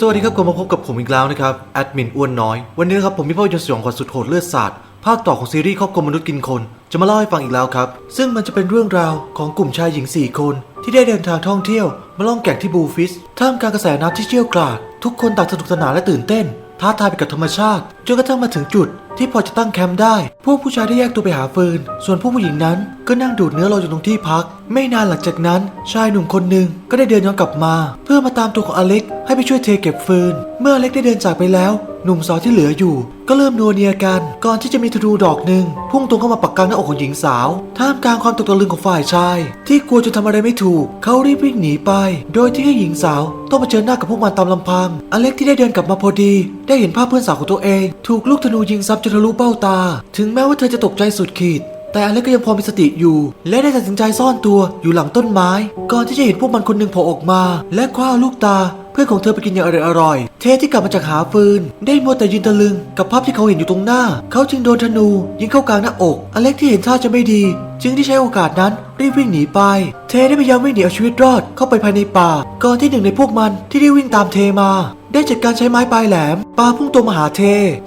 สวัสดีครับกลับมาพบกับผมอีกแล้วนะครับแอดมินอ้วนน้อย วันนี้นะครับผมมีภาพยนตร์สยองขวัญสุดโหดเลือดสาดภาคต่อของซีรีส์ครอบครัวมนุษย์กินคน จะมาเล่าให้ฟังอีกแล้วครับ ซึ่งมันจะเป็นเรื่องราวของกลุ่มชายหญิง 4 คน ที่ได้เดินทางท่องเที่ยว มาล่องแก่งที่บูฟิสท่ามกลางกระแสน้ำที่เชี่ยวกราด ทุกคนต่างสนุกสนานและตื่นเต้น ท้าทายไปกับธรรมชาติจนกระทั่งมาถึงจุด ที่พอจะตั้งแคมป์ได้ พวกผู้ชายได้แยกตัวไปหาฟืน ส่วนพวกผู้หญิงนั้นก็นั่งดูดเนื้อรออยู่ตรงที่พัก ไม่นานหลังจากนั้น ชายหนุ่มคนหนึ่งก็ได้เดินย้อนกลับมา เพื่อมาตามตัวของอเล็กให้ไปช่วยเทเก็บฟืน เมื่ออเล็กได้เดินจากไปแล้ว หนุ่มสาวที่เหลืออยู่ ก็เริ่มนัวเนียกัน ก่อนที่จะมีธนูดอกหนึ่งพุ่งตรงเข้ามาปักกลางหน้าอกของหญิงสาว ท่ามกลางความตกตะลึงของฝ่ายชาย ที่กลัวจนทำอะไรไม่ถูก เขารีบวิ่งหนีไป โดยที่ให้หญิงสาวต้องเผชิญหน้ากับพวกมันตามลำพัง อเล็กที่ได้เดินกลับมาพอดี ได้เห็นภาพเพื่อนสาวของตัวเอง ถูกลูกธนูยิงซ้ำจนทะลุเป้าตา ถึงแม้ว่าเธอจะตกใจสุดขีด แต่อเล็กก็ยังพอมีสติอยู่ และได้ตัดสินใจซ่อนตัวอยู่หลังต้นไม้ ก่อนที่จะเห็นพวกมันคนหนึ่งโผล่ออกมา และคว้าลูกตา พื่อนของเธอไปกินอย่างอร่อยๆเทที่กลับมาจากหาฟืน ได้มัวแต่ยืนตะลึงกับภาพที่เขาเห็นอยู่ตรงหน้า เขาจึงโดนธนูยิงเข้ากลางหน้าอก อเล็กที่เห็นท่าจะไม่ดี จึงได้ใช้โอกาสนั้นรีบวิ่งหนีไป เทได้พยายามวิ่งหนีเอาชีวิตรอดเข้าไปภายในป่า ก่อนที่หนึ่งในพวกมันที่ได้วิ่งตามเทมาได้จัดการใช้ไม้ปลายแหลมปาพุ่งตัวมาหาเท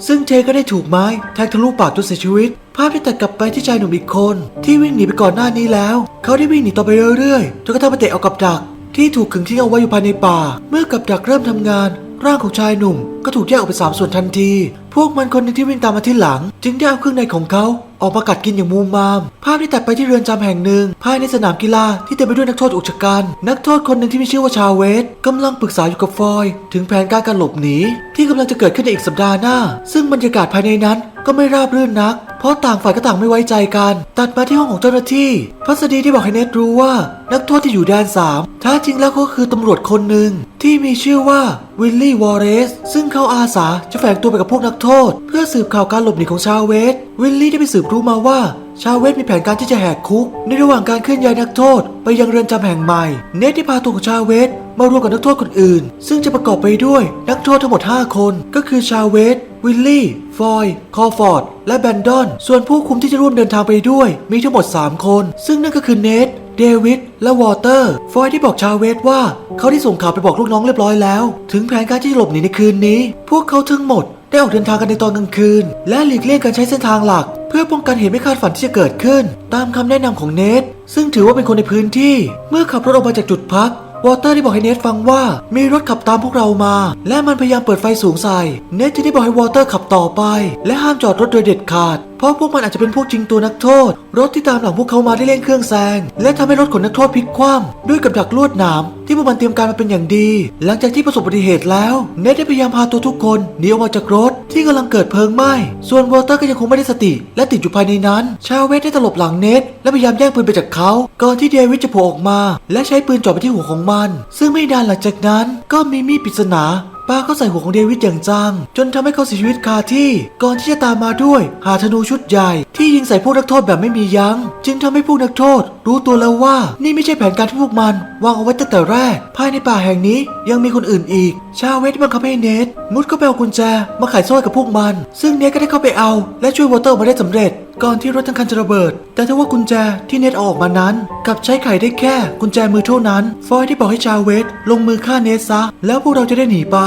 ซึ่งเทก็ได้ถูกไม้แทงทะลุปากจนเสียชีวิต ภาพที่ตัดกลับไปที่ชายหนุ่มอีกคน ที่วิ่งหนีไปก่อนหน้านี้แล้ว เขาได้วิ่งหนีต่อไปเรื่อยๆจนกระทั่งไปเตะเอากับดัก ที่ถูกขึงทิ้งเอาไว้อยู่ภายในป่า เมื่อกับดักเริ่มทำงาน ร่างของชายหนุ่ม ก็ถูกแยกออกเป็นสามส่วนทันที พวกมันคนหนึ่งที่วิ่งตามมาที่หลัง จึงได้เอาเครื่องในของเขาออกมากัดกินอย่างมูมาม ภาพที่ตัดไปที่เรือนจำแห่งหนึ่ง ภายในสนามกีฬาที่เต็มไปด้วยนักโทษอุกชะกันนักโทษคนหนึ่งที่มีชื่อว่าชาเวสกำลังปรึกษาอยู่กับฟอย ถึงแผนการการหลบหนีที่กำลังจะเกิดขึ้นในอีกสัปดาห์หน้า ซึ่งบรรยากาศภายในนั้นก็ไม่ราบรื่นนัก เพราะต่างฝ่ายก็ต่างไม่ไว้ใจกัน ตัดมาที่ห้องของเจ้าหน้าที่พัสดีที่บอกให้เนทรู้ว่า นักโทษที่อยู่แดนสามแท้จริงแล้วก็คือตำรวจคนหนึ่งที่มีชื่อว่าวิลลี่วอร์เรสซึ่งเขาอาสาจะแฝงตัวไปกับพวกนักโทษ เพื่อสืบข่าวการหลบหนีของชาวเวสวิลลี่ได้ไปสืบรู้มาว่าชาวเวสมีแผนการที่จะแหกคุก ในระหว่างการเคลื่อนย้ายนักโทษ ไปยังเรือนจำแห่งใหม่ เนทได้พาตัวของชาวเวสมารวมกับนักโทษคนอื่น ซึ่งจะประกอบไปด้วยนักโทษทั้งหมด 5 คน ก็คือชาวเวส วิลลี่ ฟอย คอฟอร์ด และแบนดอน ส่วนผู้คุมที่จะร่วมเดินทางไปด้วย มีทั้งหมด 3 คน ซึ่งนั่นก็คือเนทเดวิด และวอเตอร์ ฟอยที่บอกชาวเวสว่า เขาได้ส่งข่าวไปบอกลูกน้องเรียบร้อยแล้ว ถึงแผนการที่จะหลบหนีในคืนนี้ พวกเขาทั้งหมดได้ออกเดินทางกันในตอนกลางคืน และหลีกเลี่ยงการใช้เส้นทางหลัก เพื่อป้องกันเหตุไม่คาดฝันที่จะเกิดขึ้น ตามคำแนะนำของเนทซึ่งถือว่าเป็นคนในพื้นที่ เมื่อขับรถออกมาจากจุดพัก วอเตอร์ได้บอกให้เนทฟังว่ามีรถขับตามพวกเรามา และมันพยายามเปิดไฟสูงใส่ เนทจึงได้บอกให้วอเตอร์ขับต่อไป และห้ามจอดรถโดยเด็ดขาด เพราะพวกมันอาจจะเป็นพวกจริงตัวนักโทษ รถที่ตามหลังพวกเขามาได้เร่งเครื่องแซงและทำให้รถขนนักโทษพลิกคว่ำด้วยกับดักลวดหนามที่พวกมันเตรียมการมาเป็นอย่างดี หลังจากที่ประสบอุบัติเหตุแล้วเนทได้พยายามพาตัวทุกคนหนีออกมาจากรถที่กำลังเกิดเพลิงไหม้ส่วนวอเตอร์ก็ยังคงไม่ได้สติ และติดอยู่ภายในนั้น ชาวเวสได้ตลบหลังเนทและพยายามแย่งปืนไปจากเขา ก่อนที่เดวิดจะโผล่ออกมา และใช้ปืนจ่อไปที่หัวของมัน ซึ่งไม่นานหลังจากนั้นก็มีมีดปริศนา ปาเขาใส่หัวของเดวิดอย่างจัง จนทำให้เขาเสียชีวิตคาที่ ก่อนที่จะตามมาด้วย หาธนูชุดใหญ่ ที่ยิงใส่พวกนักโทษแบบไม่มียัง้ง จึงทำให้พวกนักโทษ รู้ตัวแล้วว่า นี่ไม่ใช่แผนการที่พวกมัน วางเอาไว้ตั้งแต่แรก ภายในป่าแห่งนี้ยังมีคนอื่นอีก ชาเวทบังคับให้เนทมุดเข้าไปเอากุญแจมาไขโซ่กับพวกมัน ซึ่งเนทก็ได้เข้าไปเอา และช่วยวอเตอร์มาได้สำเร็จ ก่อนที่รถทั้งคันจะระเบิด แต่ถ้าว่ากุญแจที่เน็ตเอาออกมานั้นกับใช้ไขได้แค่กุญแจมือเท่านั้น ฟอยได้บอกให้ชาเวสลงมือฆ่าเนทซะ แล้วพวกเราจะได้หนีไป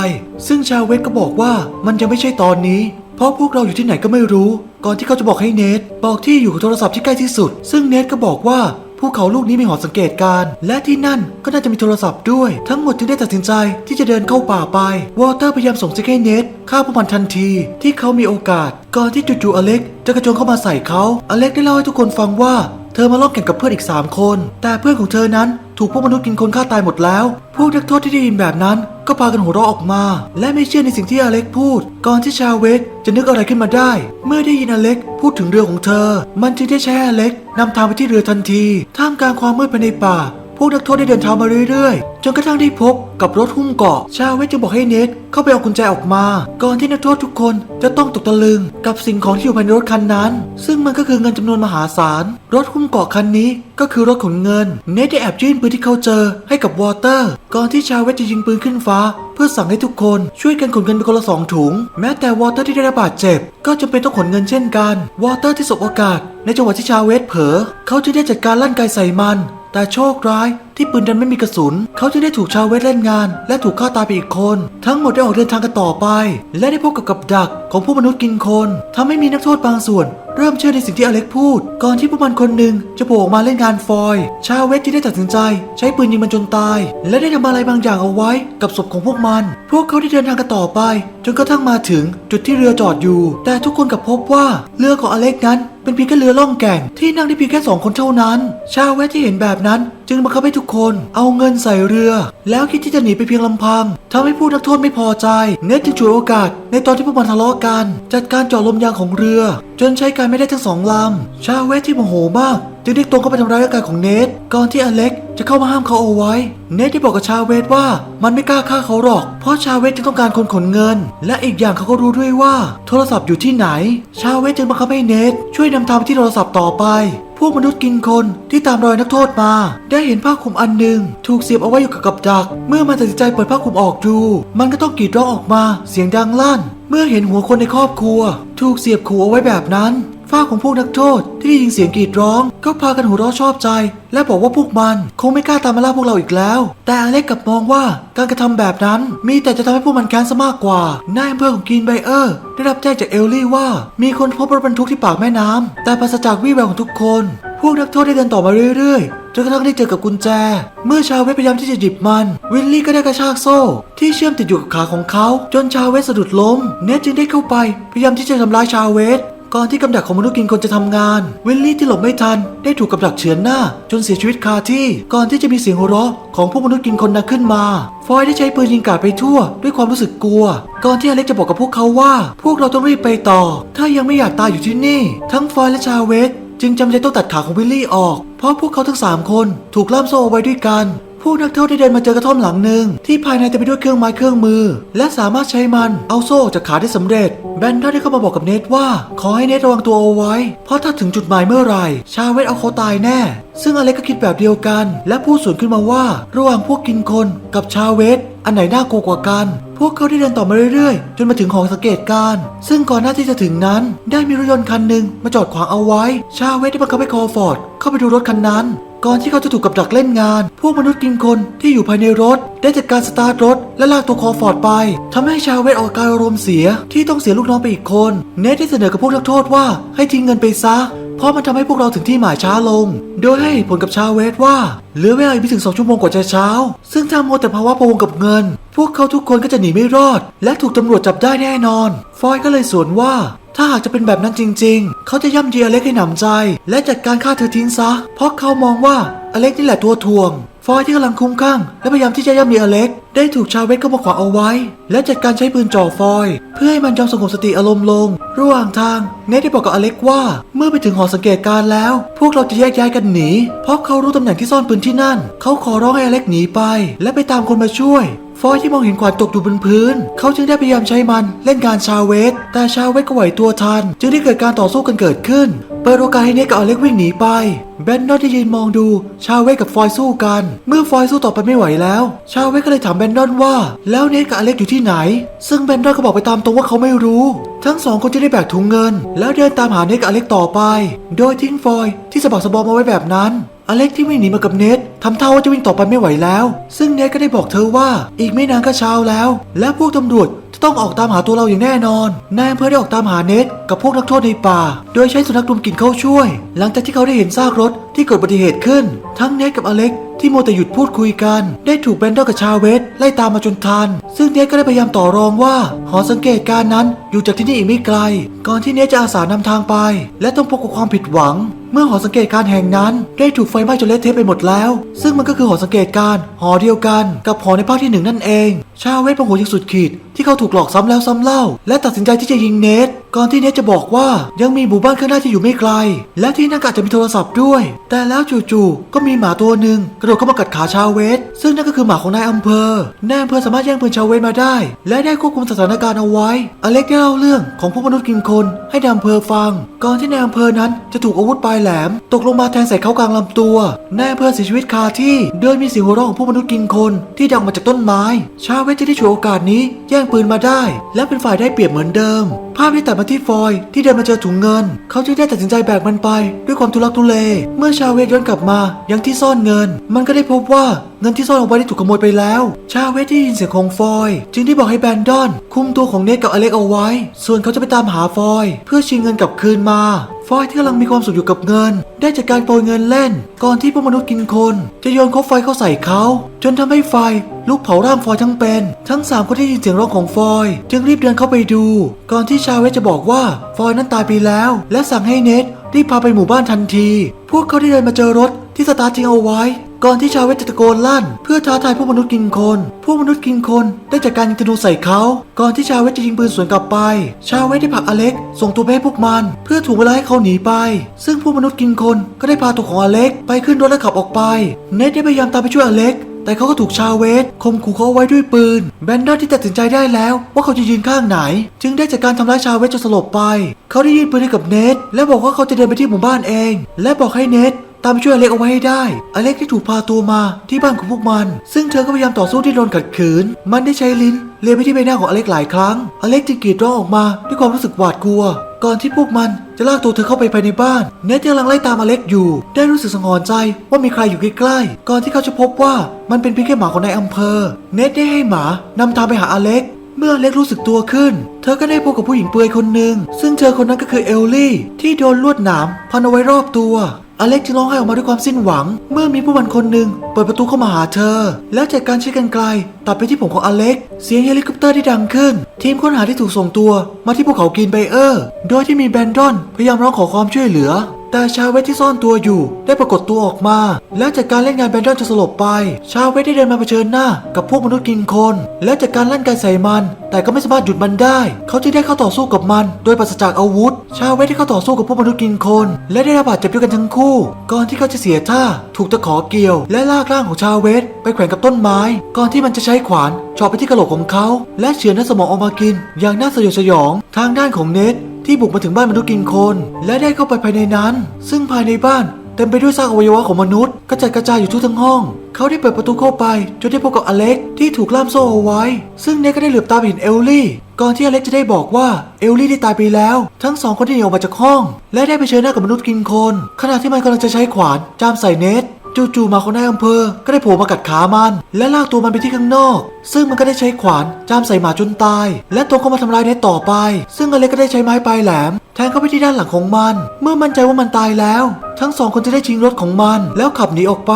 ซึ่งชาเวสก็บอกว่ามันยังไม่ใช่ตอนนี้ เพราะพวกเราอยู่ที่ไหนก็ไม่รู้ ก่อนที่เขาจะบอกให้เนทบอกที่อยู่ของโทรศัพท์ที่ใกล้ที่สุด ซึ่งเนทก็บอกว่า ภูเขาลูกนี้มีหอสังเกตการณ์และที่นั่นก็น่าจะมีโทรศัพท์ด้วย ทั้งหมดจึงได้ตัดสินใจที่จะเดินเข้าป่าไป วอเตอร์พยายามส่งซิกให้เนทฆ่าพวกมันทันทีที่เขามีโอกาส ก่อนที่จู่ๆอเล็กจะกระโจนเข้ามาใส่เขา อเล็กได้เล่าให้ทุกคนฟังว่าเธอมาล่องแข่งกับเพื่อนอีก 3 คน แต่เพื่อนของเธอนั้น ถูกพวกมนุษย์กินคนฆ่าตายหมดแล้ว พวกนักโทษที่ได้ยินแบบนั้น ก็พากันหัวเราะออกมา และไม่เชื่อในสิ่งที่อเล็กพูด ก่อนที่ชาเวกจะนึกอะไรขึ้นมาได้ เมื่อได้ยินอเล็กพูดถึงเรือของเธอ มันจึงได้ใช้อเล็กนำทางไปที่เรือทันที ท่ามกลางความมืดภายในป่า วกนักโทษได้เดินทางมาเรื่อยๆ จนกระทั่งได้พบกับรถหุ้มเกาะ ชาเวสจึงบอกให้เนทเข้าไปเอากุญแจออกมา ก่อนที่นักโทษทุกคนจะต้องตกตะลึงกับสิ่งของที่อยู่ภายในรถคันนั้น ซึ่งมันก็คือเงินจำนวนมหาศาล รถหุ้มเกาะคันนี้ก็คือรถขนเงิน เนทได้แอบยื่นปืนที่เขาเจอให้กับวอเตอร์ ก่อนที่ชาเวสจะยิงปืนขึ้นฟ้า เพื่อสั่งให้ทุกคนช่วยกันขนเงินไปคนละสองถุง แม้แต่วอเตอร์ที่ได้รับบาดเจ็บ ก็จำเป็นต้องขนเงินเช่นกัน วอเตอร์ที่สบโอกาส ในจังหวะที่ชาเวสเผลอเขาจึงได้จัดการลั่นไกใส่มัน แต่โชคร้ายที่ปืนดันไม่มีกระสุน เขาจึงได้ถูกชาวเวทเล่นงาน และถูกฆ่าตายไปอีกคน ทั้งหมดได้ออกเดินทางกันต่อไป และได้พบกับกับดักของผู้มนุษย์กินคนทำให้มีนักโทษบางส่วน เริ่มเชื่อในสิ่งที่อเล็กพูด ก่อนที่พวกมันคนหนึ่งจะโผล่ออกมาเล่นงานฟอยชาวเวทจึงได้ตัดสินใจ ใช้ปืนยิงมันจนตาย และได้ทำอะไรบางอย่างเอาไว้ กับศพของพวกมัน พวกเขาได้เดินทางกันต่อไป จนกระทั่งมาถึงจุดที่เรือจอดอยู่ แต่ทุกคนกลับพบว่าเรือของอเล็กนั้น เป็นเพียงแค่เรือล่องแก่งที่นั่งได้เพียงแค่สองคนเท่านั้น ชาวเวทที่เห็นแบบนั้น จึงบังคับให้ทุกคนเอาเงินใส่เรือ แล้วคิดที่จะหนีไปเพียงลำพังทำให้ผู้นักโทษไม่พอใจ เนทจึงฉวยโอกาส ในตอนที่พวกมันทะเลาะกัน จัดการเจาะลมยางของเรือ จนใช้การไม่ได้ทั้งสองลำชาวเวทที่โมโหมาก จึงได้ตรงเข้าไปทำร้ายร่างกายของเนทก่อนที่อเล็กจะเข้ามาห้ามเขาเอาไว้ เนทได้บอกกับชาวเวทว่ามันไม่กล้าฆ่าเขาหรอก เพราะชาวเวทจึงต้องการคนขนเงิน และอีกอย่างเขาก็รู้ด้วยว่า โทรศัพท์อยู่ที่ไหน ชาวเวทจึงบังคับให้เนทช่วยนำทางไปที่โทรศัพท์ต่อไป พวกมนุษย์กินคนที่ตามรอยนักโทษมา ได้เห็นผ้าคลุมอันหนึ่งถูกเสียบเอาไว้อยู่กับกับดัก เมื่อมันตัดสินใจเปิดผ้าคลุมออกดู มันก็ต้องกรีดร้องออกมา เสียงดังลั่น เมื่อเห็นหัวคนในครอบครัว ถูกเสียบขู่เอาไว้แบบนั้น ฝ้าของพวกนักโทษที่ได้ยินเสียงกรีดร้อง ก็พากันหัวเราะชอบใจ และบอกว่าพวกมันคงไม่กล้าตามมาล่าพวกเราอีกแล้ว แต่อเล็กกลับมองว่าการกระทำแบบนั้นมีแต่จะทำให้พวกมันแค้นซะมากกว่านายอำเภอของกีนไบเออร์ ได้รับแจ้งจากเอลลี่ว่า มีคนพบรถบรรทุกที่ปากแม่น้ำแต่ปราศจากวี่แววของทุกคน พวกนักโทษได้เดินต่อมาเรื่อยๆจนกระทั่งได้เจอกับกุญแจ เมื่อชาวเวทพยายามที่จะหยิบมัน วิลลี่ก็ได้กระชากโซ่ ที่เชื่อมติดอยู่กับขาของเขา จนชาวเวทสะดุดล้ม เนทจึงได้เข้าไป พยายามที่จะทำร้ายชาวเวท ก่อนที่กำดักของมนุษย์กินคนจะทำงานวิลลี่ที่หลบไม่ทัน ได้ถูกกำดักเฉือนหน้า จนเสียชีวิตคาที่ ก่อนที่จะมีเสียงหัวเราะของพวกมนุษย์กินคนนั้นขึ้นมา ฟอยได้ใช้ปืนยิงกาดไปทั่ว ด้วยความรู้สึกกลัว ก่อนที่อเล็กจะบอกกับพวกเขาว่า พวกเราต้องรีบไปต่อ ถ้ายังไม่อยากตายอยู่ที่นี่ ทั้งฟอยและชาเวสจึงจำใจต้องตัดขาของวิลลี่ออก เพราะพวกเขาทั้งสามคนถูกล่ามโซ่เอาไว้ด้วยกัน พวกนักโทษได้เดินมาเจอกระท่อมหลังหนึ่งที่ภายในเต็มไปด้วยเครื่องไม้เครื่องมือ และสามารถใช้มันเอาโซ่จากขาได้สำเร็จ แบนด้าได้เข้ามาบอกกับเนทว่า ขอให้เนทระวังตัวเอาไว้ เพราะถ้าถึงจุดหมายเมื่อไหร่ ชาเวทเอาเขาตายแน่ ซึ่งอเล็กก็คิดแบบเดียวกัน และพูดสวนขึ้นมาว่าระหว่างพวกกินคนกับชาเวทอันไหนน่ากลัวกว่ากัน พวกเขาได้เดินต่อมาเรื่อยๆ จนมาถึงหอสังเกตการ ซึ่งก่อนหน้าที่จะถึงนั้น ได้มีรถยนต์คันหนึ่งมาจอดขวางเอาไว้ ชาเวทได้บังคับให้คอฟอร์ดเข้าไปดูรถคันนั้น ก่อนที่เขาจะถูกกับดักเล่นงาน พวกมนุษย์กินคนที่อยู่ภายในรถ ได้จัดการสตาร์ทรถ และลากตัวคอฟอร์ดไปทำให้ชาวเวทออกอาการอารมณ์เสียที่ต้องเสียลูกน้องไปอีกคนเนทได้เสนอกับพวกนักโทษว่าให้ทิ้งเงินไปซะเพราะมันทำให้พวกเราถึงที่หมายช้าลง โดยให้ผลกับชาวเวทว่า เหลือเวลาอีกไม่ถึงสองชั่วโมงกว่าจะเช้า ซึ่งถ้ามัวแต่ภาวะพะวงกับเงิน พวกเขาทุกคนก็จะหนีไม่รอด และถูกตำรวจจับได้แน่นอน ฟอยก็เลยสวนว่า ถ้าหากจะเป็นแบบนั้นจริง ๆ เขาจะย่ำเยียอเล็กให้หนำใจ และจัดการฆ่าเธอทิ้งซะ เพราะเขามองว่าอเล็กนี่แหละตัวทวง ฟอยที่กำลังคุ้มข้างและพยายามที่จะย่ำเยียอเล็ก ได้ถูกชาวเวทเข้ามาขวางเอาไว้ และจัดการใช้ปืนจ่อฟอย เพื่อให้มันยอมสงบสติอารมณ์ลง ระหว่างทางเนทได้บอกกับอเล็กว่า เมื่อไปถึงหอสังเกตการ์แล้ว พวกเราจะแยกย้ายกันหนี เพราะเขารู้ตำแหน่งที่ซ่อนปืนที่นั่น เขาขอร้องให้อเล็กหนีไป และไปตามคนมาช่วย ฟอยที่มองเห็นขวานตกอยู่บนพื้น เขาจึงได้พยายามใช้มันเล่นการชาเวส แต่ชาเวสก็ไหวตัวทัน จึงได้เกิดการต่อสู้กันเกิดขึ้น เปิดโอกาสให้เนกกับอเล็กวิ่งหนีไป แบนนอตได้ยืนมองดู ชาเวสกับฟอยสู้กัน เมื่อฟอยสู้ต่อไปไม่ไหวแล้ว ชาเวสก็เลยถามแบนดอนว่า แล้วเนทกับอเล็กอยู่ที่ไหน ซึ่งแบนดอนก็บอกไปตามตรงว่าเขาไม่รู้ ทั้งสองคนจะได้แบกถุงเงิน แล้วเดินตามหาเนทกับอเล็กต่อไป โดยทิ้งฟอยที่สะบักสะบอมเอาไว้แบบนั้น อเล็กที่วิ่งหนีมากับเนททำท่าว่าจะวิ่งต่อไปไม่ไหวแล้ว ซึ่งเนทก็ได้บอกเธอว่า อีกไม่นานก็เช้าแล้ว และพวกตำรวจจะต้องออกตามหาตัวเราอย่างแน่นอนนายอำเภอได้ออกตามหาเนทกับพวกนักโทษในป่า โดยใช้สุนัขดมกลิ่นเข้าช่วย หลังจากที่เขาได้เห็นซากรถที่เกิดอุบัติเหตุขึ้น ทั้งเนทกับอเล็กที่โมแต่หยุดพูดคุยกัน ได้ถูกแบนดอกับชาเวสไล่ตามมาจนทัน ซึ่งเนทก็ได้พยายามต่อรองว่า หอสังเกตการณ์นั้นอยู่จากที่นี่อีกไม่ไกล ก่อนที่เนทจะอาสานำทางไป และต้องพบกับความผิดหวัง เมื่อหอสังเกตการแห่งนั้น ได้ถูกไฟไหม้จนเละเทะไปหมดแล้ว ซึ่งมันก็คือหอสังเกตการหอเดียวกัน กับหอในภาคที่หนึ่งนั่นเอง ชาเวสโมโหอย่างสุดขีดที่เขาถูกหลอกซ้ำแล้วซ้ำเล่า และตัดสินใจที่จะยิงเนทก่อนที่เนทจะบอกว่ายังมีหมู่บ้านข้างหน้าที่อยู่ไม่ไกล และที่นั่นก็อาจจะมีโทรศัพท์ด้วย แต่แล้วจู่ๆก็มีหมาตัวหนึ่งกระโดดเข้ามากัดขาชาเวสซึ่งนั่นก็คือหมาของนายอำเภอนายอำเภอสามารถแย่งปืนชาเวสมาได้ และได้ควบคุมสถานการณ์เอาไว้ อเล็กได้เล่าเรื่องของพวกมนุษย์กินคนให้นายอำเภอฟัง ก่อนที่นายอำเภอนั้นจะถูกอาวุธปลายแหลม ตกลงมาแทงใส่เขากลางลำตัวนายอำเภอเสียชีวิตคาที่โดยมีเสียงหัวเราะของพวกมนุษย์กินคนที่ดังมาจากต้นไม้ ชาเวสสจะได้ฉวยโอกาสนี้แย่งปืนมาได้ และเป็นฝ่ายได้เปรียบเหมือนเดิม ภาพที่ตัดมาที่ฟอยที่เดินมาเจอถุงเงิน เขาจึงได้ตัดสินใจแบกมันไป ด้วยความทุลักทุเล เมื่อชาเวสย้อนกลับมายังที่ซ่อนเงิน มันก็ได้พบว่าเงินที่ซ่อนเอาไว้ได้ถูกขโมยไปแล้ว ชาเวสได้ยินเสียงของฟอย จึงได้บอกให้แบนดอน คุมตัวของเนทกับอเล็กเอาไว้ ส่วนเขาจะไปตามหาฟอย เพื่อชิงเงินกลับคืนมา ฟอยที่กำลังมีความสุขอยู่กับเงิน ได้จากการโปรยเงินเล่น ก่อนที่พวกมนุษย์กินคน จะโยนคบไฟเข้าใส่เขา จนทำให้ไฟลุกเผาร่างฟอยทั้งเป็น ทั้งสามคนได้ยินเสียงร้องของฟอย จึงรีบเดินเข้าไปดู ก่อนที่ชาเวจะบอกว่าฟอยนั้นตายไปแล้ว และสั่งให้เนท รีบพาไปหมู่บ้านทันที พวกเขาได้เดินมาเจอรถที่สตาร์ททิ้งเอาไว้ ก่อนที่ชาวเวสจะตะโกนลั่น เพื่อท้าทายพวกมนุษย์กินคน พวกมนุษย์กินคนได้จากการยิงธนูใส่เขา ก่อนที่ชาวเวสจะยิงปืนสวนกลับไป ชาวเวสได้ผลักอเล็ก ส่งตัวไปให้พวกมัน เพื่อถูกเวลาให้เขาหนีไป ซึ่งพวกมนุษย์กินคนก็ได้พาตัวของอเล็ก ไปขึ้นรถและขับออกไป เนทได้พยายามตามไปช่วยอเล็ก แต่เขาก็ถูกชาเวสข่มขู่เขาไว้ด้วยปืน แบนดอนที่ตัดสินใจได้แล้ว ว่าเขาจะยืนข้างไหน จึงได้จากการทำร้ายชาเวสจนสลบไป เขาได้ยื่นปืนให้กับเนทและบอกว่าเขาจะเดินไปที่หมู่บ้านเอง และบอกให้เนทตามไปช่วยอเล็กเอาไว้ให้ได้ อเล็กที่ถูกพาตัวมาที่บ้านของพวกมัน ซึ่งเธอก็พยายามต่อสู้ที่โดนขัดขืน มันได้ใช้ลิ้นเลียไปที่ใบหน้าของอเล็กหลายครั้ง อเล็กจึงกรีดร้องออกมาด้วยความรู้สึกหวาดกลัว ก่อนที่พวกมันจะลากตัวเธอเข้าไปภายในบ้านเนทยังลังไล่ตามอเล็กอยู่ ได้รู้สึกสังหรณ์ใจว่ามีใครอยู่ใกล้ๆ ก่อนที่เขาจะพบว่ามันเป็นเพียงแค่หมาของนายอำเภอ เนทได้ให้หมานำทางไปหาอเล็ก เมื่ออเล็กรู้สึกตัวขึ้น เธอก็ได้พบกับผู้หญิงเปลือยคนหนึ่งซึ่งเธอคนนั้นก็คือเอลลี่ ที่โดนลวดหนามพันเอาไว้รอบตัวอเล็กจึงร้องไห้ออกมาด้วยความสิ้นหวัง เมื่อมีผู้บันคนหนึ่งเปิดประตูเข้ามาหาเธอ แล้วจากการใช้กันไกล ตัดไปที่ผมของอเล็ก เสียงเฮลิคอปเตอร์ที่ดังขึ้น ทีมค้นหาที่ถูกส่งตัว มาที่ภูเขากรีนไบเออร์ โดยที่มีแบนดอน พยายามร้องขอความช่วยเหลือ แต่ชาเวสที่ซ่อนตัวอยู่ ได้ปรากฏตัวออกมา และจากการเล่นงานแบนดอนจะสลบไป ชาเวสได้เดินมาเผชิญหน้า กับพวกมนุษย์กินคน และจากการเล่นการใส่มัน แต่ก็ไม่สามารถหยุดมันได้ เขาจึงได้เข้าต่อสู้กับมัน โดยปราศจากอาวุธ ชาเวสได้เข้าต่อสู้กับพวกมนุษย์กินคน และได้รับบาดเจ็บด้วยกันทั้งคู่ ก่อนที่เขาจะเสียท่า ถูกตะขอเกี่ยว และลากร่างของชาเวสไปแขวนกับต้นไม้ ก่อนที่มันจะใช้ขวานเจาะไปที่กระโหลกของเขา และเฉือนเนื้อสมองออกมากิน อย่างน่าสยดสยอง ทางด้านของเนท ที่บุกมาถึงบ้านมนุษย์กินคน และได้เข้าไปภายในนั้น ซึ่งภายในบ้านเต็มไปด้วยซากอวัยวะของมนุษย์กระจัดกระจายอยู่ทั่วทั้งห้อง เขาได้เปิดประตูเข้าไปจนได้พบกับอเล็กที่ถูกล่ามโซ่เอาไว้ ซึ่งเนทก็ได้เหลือบตาไปเห็นเอลลี่ ก่อนที่อเล็กจะได้บอกว่าเอลลี่ได้ตายไปแล้ว ทั้งสองคนได้หนีออกมาจากห้อง และได้ไปเชิญหน้ากับมนุษย์กินคน ขณะที่มันกำลังจะใช้ขวานจามใส่เนท จู่ๆหมาของนายอำเภอ ก็ได้โผล่มากัดขามัน และลากตัวมันไปที่ข้างนอก ซึ่งมันก็ได้ใช้ขวานจามใส่หมาจนตาย และตรงเข้ามาทำร้ายเนทต่อไป ซึ่งอเล็กก็ได้ใช้ไม้ปลายแหลมแทงเข้าไปที่ด้านหลังของมัน เมื่อมั่นใจว่ามันตายแล้ว ทั้งสองคนจะได้ชิงรถของมัน แล้วขับหนีออกไป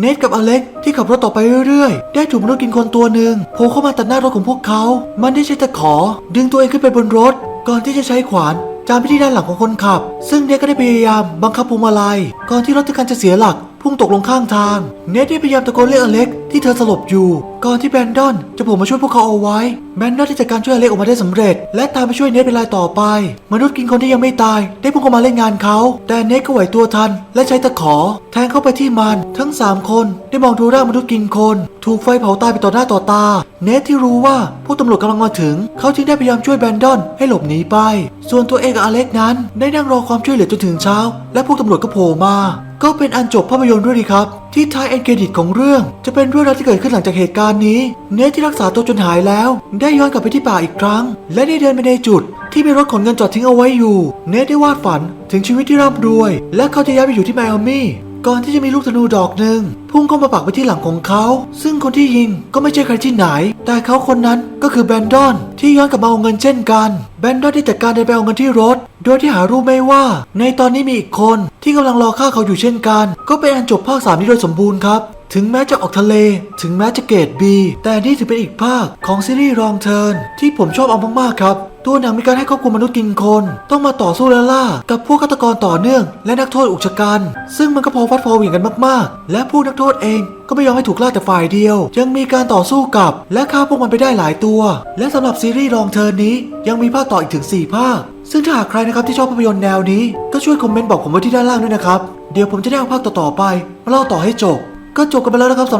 เนทกับอเล็กที่ขับรถต่อไปเรื่อยๆ ได้ถูกมนุษย์กินคนตัวหนึ่งโผล่เข้ามาตัดหน้ารถของพวกเขา มันได้ใช้ตะขอ ดึงตัวเองขึ้นไปบนรถ ก่อนที่จะใช้ขวานจามไปที่ด้านหลังของคนขับ ซึ่งเนทก็ได้พยายามบังคับพวงมาลัยก่อนที่รถจะการจะเสียหลัก พุ่งตกลงข้างทาง เนทได้พยายามตะโกนเรียกอเล็กที่เธอสลบอยู่ ก่อนที่แบรนดอนจะโผล่มาช่วยพวกเขาเอาไว้ แบรนดอนได้จัดการช่วยอเล็กออกมาได้สำเร็จ และตามไปช่วยเนทเป็นรายต่อไป มนุษย์กินคนที่ยังไม่ตาย ได้พุ่งเข้ามาเล่นงานเขา แต่เนทก็ไหวตัวทัน และใช้ตะขอ แทงเข้าไปที่มัน ทั้งสามคนได้มองดูร่างมนุษย์กินคน ถูกไฟเผาตายไปต่อหน้าต่อตา เนทที่รู้ว่าผู้ตำรวจกำลังมาถึง เขาจึงได้พยายามช่วยแบรนดอนให้หลบหนีไป ส่วนตัวเองกับอเล็กนั้น ได้นั่งรอความช่วยเหลือจนถึงเช้า และพวกตำรวจก็โผล่มา ก็เป็นอันจบภาพยนตร์ด้วยดีครับ ที่ท้ายเอ็นเครดิตของเรื่อง จะเป็นเรื่องราวที่เกิดขึ้นหลังจากเหตุการณ์นี้ เนทที่รักษาตัวจนหายแล้ว ได้ย้อนกลับไปที่ป่าอีกครั้ง และได้เดินไปในจุด ที่มีรถขนเงินจอดทิ้งเอาไว้อยู่ เนทได้วาดฝันถึงชีวิตที่ร่ำรวย และเขาจะย้ายไปอยู่ที่ไมอามี่ ก่อนที่จะมีลูกธนูดอกหนึ่งพุ่งเข้ามาปักไปที่หลังของเขา ซึ่งคนที่ยิงก็ไม่ใช่ใครที่ไหน แต่เขาคนนั้นก็คือแบนดอนที่ย้อนกลับมาเอาเงินเช่นกัน แบนดอนได้จัดการเดินไปเอาเงินที่รถ โดยที่หารู้ไม่ว่า ในตอนนี้มีอีกคนที่กำลังรอฆ่าเขาอยู่เช่นกัน ก็เป็นอันจบภาคสามนี้โดยสมบูรณ์ครับถึงแม้จะออกทะเล ถึงแม้จะเกรดบี แต่นี่ถือเป็นอีกภาคของซีรีส์รองเทิร์นที่ผมชอบเอามากๆครับ ตัวหนังมีการให้ครอบครัวมนุษย์กินคน ต้องมาต่อสู้และล่า กับพวกฆาตกรต่อเนื่อง และนักโทษอุกชะกันซึ่งมันก็พอฟัดฟอเหวี่ยงกันมากๆ และผู้นักโทษเองก็ไม่ยอมให้ถูกล่าแต่ฝ่ายเดียว ยังมีการต่อสู้กับ และฆ่าพวกมันไปได้หลายตัว และสำหรับซีรีส์รองเทิร์นนี้ ยังมีภาคต่ออีกถึง 4 ภาค ซึ่งถ้าหากใครนะครับที่ชอบภาพยนตร์แนวนี้ก็ช่วยคอมเมนต์บอกผมไว้ที่ด้านล่างด้วยนะครับเดี๋ยวผมจะได้เอาภาคต่อๆไปมาเล่าต่อให้จบก็จบกันไปแล้วนะครับสำหรับ